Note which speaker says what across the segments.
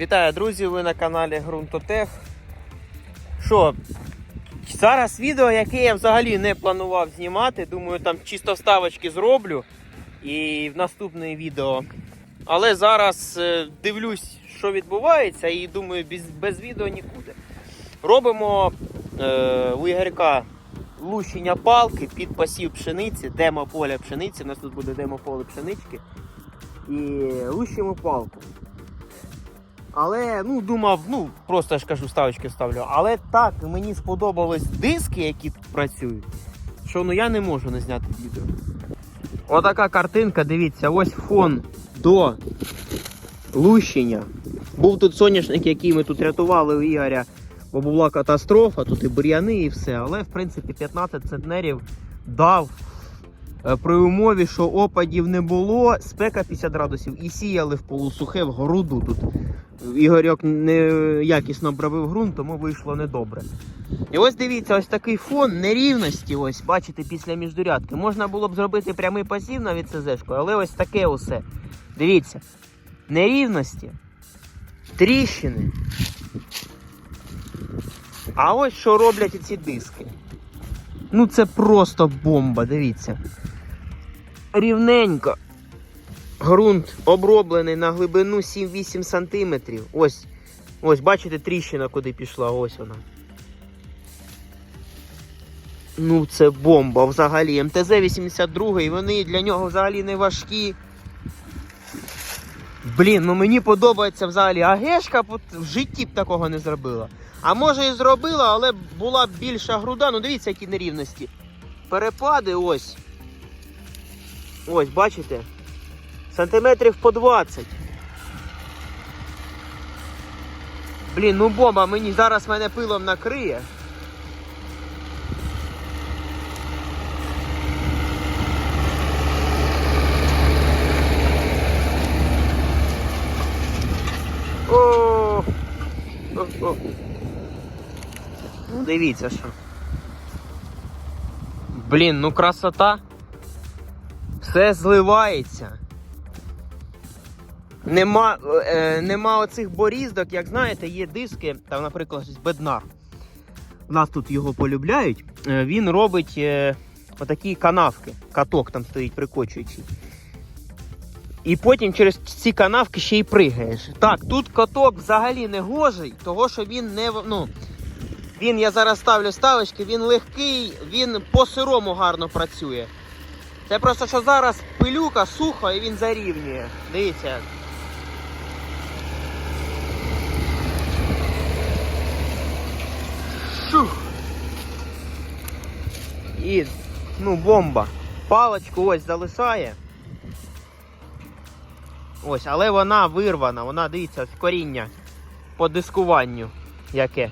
Speaker 1: Вітаю, друзі! Ви на каналі Грунтотех. Що, зараз відео, яке я взагалі не планував знімати. Думаю, там чисто вставочки зроблю і в наступне відео. Але зараз е, дивлюсь, що відбувається, і думаю, без, без відео нікуди. Робимо е, у Ігорька лущення палки під посів пшениці, демо поля пшениці. У нас тут буде демо поле пшенички. І лущимо палку. Але ну думав, ну просто ж кажу, ставочки ставлю. Але так мені сподобались диски, які тут працюють, що ну я не можу не зняти відео. Отака картинка, дивіться, ось фон до лущення. Був тут соняшник, який ми тут рятували у Ігоря, бо була катастрофа, тут і бур'яни, і все. Але в принципі 15 центнерів дав е, при умові, що опадів не було, спека 50 градусів і сіяли в полусухе в груду тут. Ігорьок неякісно обробив ґрунт, тому вийшло недобре. І ось дивіться, ось такий фон нерівності, ось, бачите, після міждурядки. Можна було б зробити прямий пасів навіть ЦЗшкою, але ось таке усе. Дивіться. Нерівності, тріщини. А ось що роблять ці диски. Ну це просто бомба, дивіться. Рівненько. Ґрунт оброблений на глибину 7-8 см. Ось, ось, бачите, тріщина куди пішла, ось вона. Ну, це бомба взагалі. МТЗ-82, вони для нього взагалі не важкі. Блін, ну мені подобається взагалі. А Гешка в житті б такого не зробила. А може і зробила, але була б більша груда. Ну дивіться, які нерівності. Перепади ось. Ось, бачите? Сантиметрів по 20. Блін, ну бомба, мені зараз мене пилом накриє. О! Ну, дивіться що. Блін, ну красота. Все зливається. Нема, е, нема оцих боріздок, як знаєте, є диски, там, наприклад, ось беднар. У нас тут його полюбляють. Е, він робить е, отакі канавки. Каток там стоїть прикочуючий. І потім через ці канавки ще й пригаєш. Так, тут каток взагалі не гожий, того що він не. ну, Він, я зараз ставлю ставочки, він легкий, він по сирому гарно працює. Це просто що зараз пилюка, сухо і він зарівнює. Дивіться. Шух. І, ну, бомба. Паличку ось залишає. Ось, але вона вирвана, вона дивіться, ось коріння по дискуванню яке.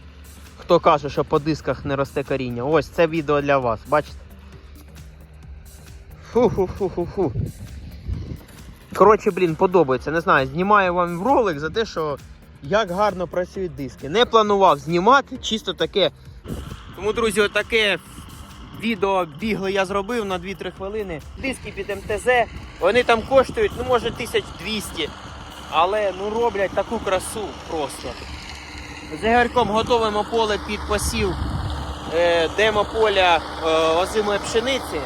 Speaker 1: Хто каже, що по дисках не росте коріння. Ось це відео для вас, бачите? Фу-фу-фу-фу-фу. Коротше, блін, подобається. Не знаю, знімаю вам в ролик за те, що як гарно працюють диски. Не планував знімати, чисто таке. Тому, друзі, отаке відео бігле я зробив на 2-3 хвилини. Диски під МТЗ, вони там коштують, ну може 1200, але ну роблять таку красу просто. З Ігорьком готуємо поле під посів е, демо поля е, озимої пшениці.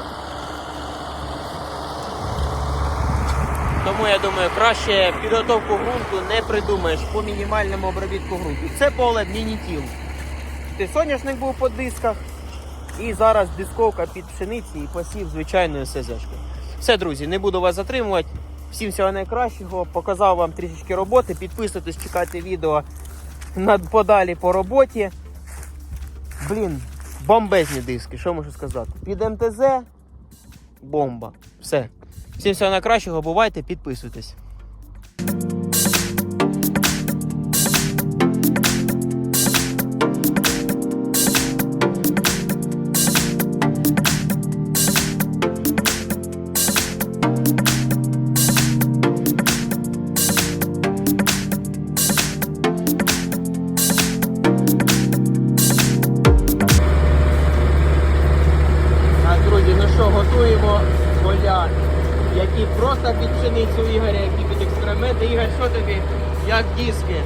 Speaker 1: Тому я думаю, краще підготовку ґрунту не придумаєш по мінімальному обробітку ґрунту. Це поле мінітіл. Ти соняшник був по дисках. І зараз дисковка під пшениці і посів звичайною СЗшкою. Все, друзі, не буду вас затримувати. Всім всього найкращого. Показав вам трішечки роботи. Підписуйтесь, чекайте відео подалі по роботі. Блін, бомбезні диски, що можу сказати. Під МТЗ бомба. Все. Всім всього найкращого, бувайте, підписуйтесь. Готуємо поля, які просто підчинить у Ігоря, які під експерименти. Ігор, що тобі? Як диски?